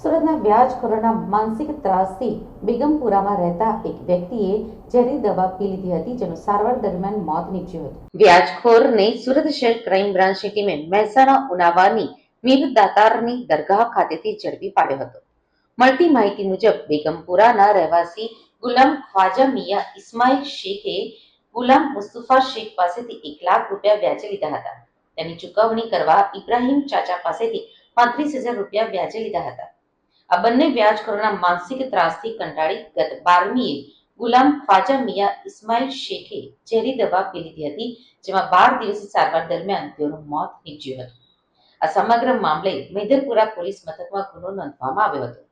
સુરતના વ્યાજખોરોના માનસિક ત્રાસથી બેગમપુરામાં રહેતા એક વ્યક્તિએ ઝેરી દવા પી લીધી હતી, જેનું સારવાર દરમિયાન મોત નીપજ્યું હતું. વ્યાજખોરને સુરત શહેર ક્રાઇમ બ્રાન્ચની ટીમે મહેસાણા ઉનાવાની મીર દરગાહ ખાતેથી ઝડપી પાડ્યો હતો. મળતી માહિતી મુજબ, બેગમપુરાના રહેવાસી ગુલામ ખ્વાજા મિયા ઇસ્માઇલ શેખે ગુલામ મુસ્તફા શેખ પાસેથી એક લાખ રૂપિયા વ્યાજે લીધા હતા. તેની ચૂકવણી કરવા ઇબ્રાહિમ ચાચા પાસેથી પાંત્રીસ હજાર રૂપિયા વ્યાજે લીધા હતા. આ બંને વ્યાજખોરોના માનસિક ત્રાસથી કંટાળી ગત બારમીએ ગુલામ ખ્વાજા મિયા ઇસ્માઇલ શેખે ઝેરી દવા પી લીધી હતી, જેમાં બાર દિવસની સારવાર દરમિયાન તેઓનું મોત નીપજ્યું હતું. આ સમગ્ર મામલે મેદરપુરા પોલીસ મથકમાં ગુનો નોંધવામાં આવ્યો હતો,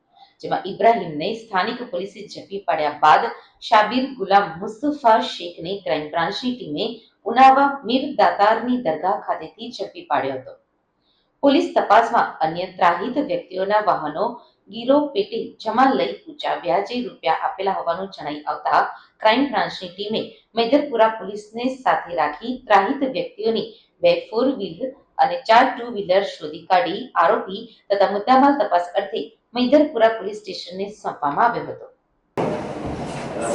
જેમાં ઇબ્રાહીમને સ્થાનિક પોલીસે ઝડપી પાડ્યા બાદ શાબીર ગુલામ મુસ્તફા શેખને ક્રાઇમ બ્રાન્ચની ટીમે ઉનાવા મીર દાતારની દરગાહ ખાતેથી ઝડપી પાડ્યો હતો. પોલીસ તપાસમાં અન્ય ત્રાહિત વ્યક્તિઓના વાહનો ગીરો પેટી જમા લઈ ઊંચા વ્યાજે રૂપિયા આપેલા હોવાનું જણાઈ આવતા ક્રાઇમ બ્રાન્ચની ટીમે મેદરપુરા પોલીસને સાથે રાખી ત્રાહિત વ્યક્તિઓની બે ફોર વ્હીલર અને ચાર ટુ વ્હીલર શોધી કાઢી આરોપી તથા મુદ્દામાલ તપાસ અર્થે મૈદરપુરા પોલીસ સ્ટેશનને સોંપવામાં આવ્યો હતો.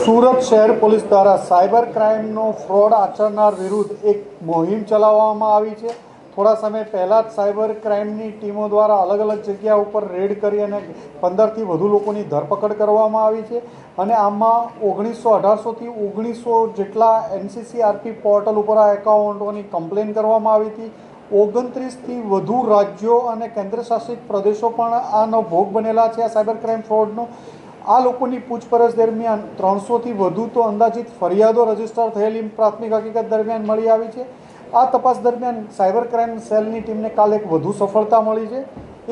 સુરત શહેર પોલીસ દ્વારા સાયબર ક્રાઇમનો ફ્રોડ આચરનાર વિરુદ્ધ એક મોહિમ ચલાવવામાં આવી છે. થોડા સમય પહેલાં જ સાયબર ક્રાઇમની ટીમો દ્વારા અલગ અલગ જગ્યા ઉપર રેડ કરી અને પંદરથી વધુ લોકોની ધરપકડ કરવામાં આવી છે. અને આમાં ઓગણીસો અઢારસોથી ઓગણીસો જેટલા એનસીસીઆરપી પોર્ટલ ઉપર આ એકાઉન્ટોની કમ્પ્લેન કરવામાં આવી હતી. ઓગણત્રીસથી વધુ રાજ્યો અને કેન્દ્રશાસિત પ્રદેશો પણ આનો ભોગ બનેલા છે આ સાયબર ક્રાઇમ ફ્રોડનો. આ લોકોની પૂછપરછ દરમિયાન ત્રણસોથી વધુ તો અંદાજિત ફરિયાદો રજિસ્ટર થયેલી પ્રાથમિક હકીકત દરમિયાન મળી આવી છે. આ તપાસ દરમિયાન સાયબર ક્રાઇમ સેલની ટીમને કાલે એક વધુ સફળતા મળી છે.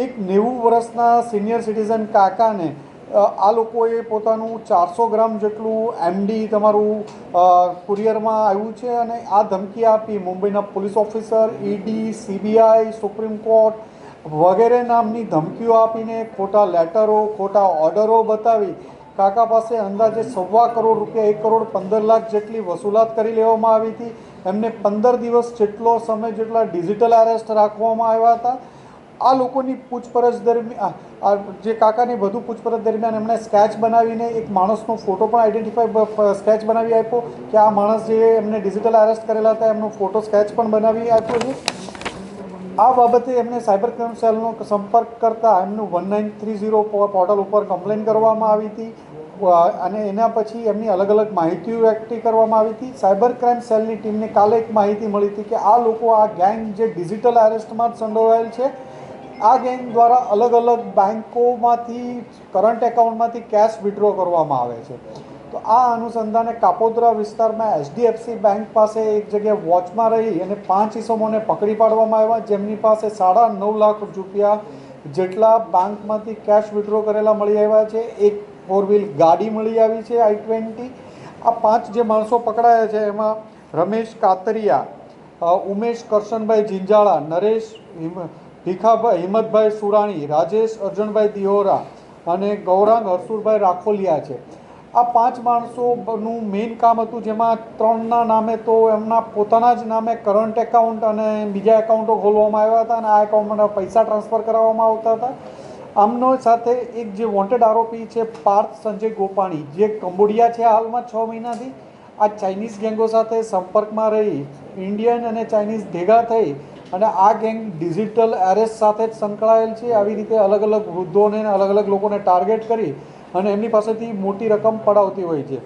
એક નેવું વર્ષના સિનિયર સિટીઝન કાકાને આ લોકોએ પોતાનું ચારસો ગ્રામ જેટલું એમડી તમારું કુરિયરમાં આવ્યું છે અને આ ધમકી આપી મુંબઈના police officer, ED, CBI, supreme court વગેરે નામની ધમકીઓ આપીને ખોટા લેટરો, ખોટા ઓર્ડરો બતાવી કાકા પાસે અંદાજે સવા કરોડ રૂપિયા, એક કરોડ પંદર લાખ જેટલી વસૂલાત કરી લેવામાં આવી હતી. એમને પંદર દિવસ જેટલો સમય જેટલા ડિજિટલ અરેસ્ટ રાખવામાં આવ્યા હતા. આ લોકોની પૂછપરછ દરમિયાન જે કાકાની વધુ પૂછપરછ દરમિયાન એમણે સ્કેચ બનાવીને એક માણસનો ફોટો પણ આઈડેન્ટિફાઈ સ્કેચ બનાવી આપ્યો કે આ માણસ જે એમને ડિજિટલ અરેસ્ટ કરેલા હતા, એમનો ફોટો સ્કેચ પણ બનાવી આપ્યો છે. આ બાબતે એમને સાયબર ક્રાઇમ સેલનો સંપર્ક કરતા એમનું one nine three zero portal ઉપર કમ્પ્લેન કરવામાં આવી હતી. અને એના પછી એમની અલગ અલગ માહિતીઓ એકઠી કરવામાં આવી હતી. સાયબર ક્રાઇમ સેલની ટીમને કાલે એક માહિતી મળી હતી કે આ લોકો, આ ગેંગ જે ડિજિટલ અરેસ્ટમાં જ સંડોવાયેલ છે, આ ગેંગ દ્વારા અલગ અલગ બેન્કોમાંથી કરંટ એકાઉન્ટમાંથી કેશ વિડ્રો કરવામાં આવે છે. તો આ અનુસંધાને કાપોદ્રા વિસ્તારમાં એચડીએફસી બેંક પાસે એક જગ્યાએ વોચમાં રહી અને પાંચ ઇસમોને પકડી પાડવામાં આવ્યા, જેમની પાસે સાડા નવ લાખ રૂપિયા જેટલા બેંકમાંથી કેશ વિડ્રો કરેલા મળી આવ્યા છે. એક ફોર વ્હીલ ગાડી મળી આવી છે આઈ ટ્વેન્ટી આ પાંચ જે માણસો પકડાયા છે, એમાં રમેશ કાતરિયા ઉમેશ કરશનભાઈ જિંજાળા નરેશ ભીખાભાઈ, હિંમતભાઈ સુરાણી, રાજેશ અર્જુનભાઈ દિહોરા અને ગૌરાંગ હરસુરભાઈ રાખોલિયા છે. આ પાંચ માણસોનું મેઇન કામ હતું જેમાં ત્રણના નામે તો એમના પોતાના જ નામે કરંટ એકાઉન્ટ અને બીજા એકાઉન્ટો ખોલવામાં આવ્યા હતા અને આ એકાઉન્ટમાં પૈસા ટ્રાન્સફર કરવામાં આવતા હતા. આમનો સાથે એક જે વોન્ટેડ આરોપી છે પાર્થ સંજય ગોપાણી, જે કંબોડિયા છે હાલમાં છ મહિનાથી, આ ચાઇનીઝ ગેંગો સાથે સંપર્કમાં રહી ઇન્ડિયન અને ચાઇનીઝ ભેગા થઈ અને આ ગેંગ ડિજિટલ એરેસ્ટ સાથે જ સંકળાયેલ છે. આવી રીતે અલગ અલગ વૃદ્ધોને અલગ અલગ લોકોને ટાર્ગેટ કરી અને એમની પાસેથી મોટી રકમ પડાવતી હોય છે.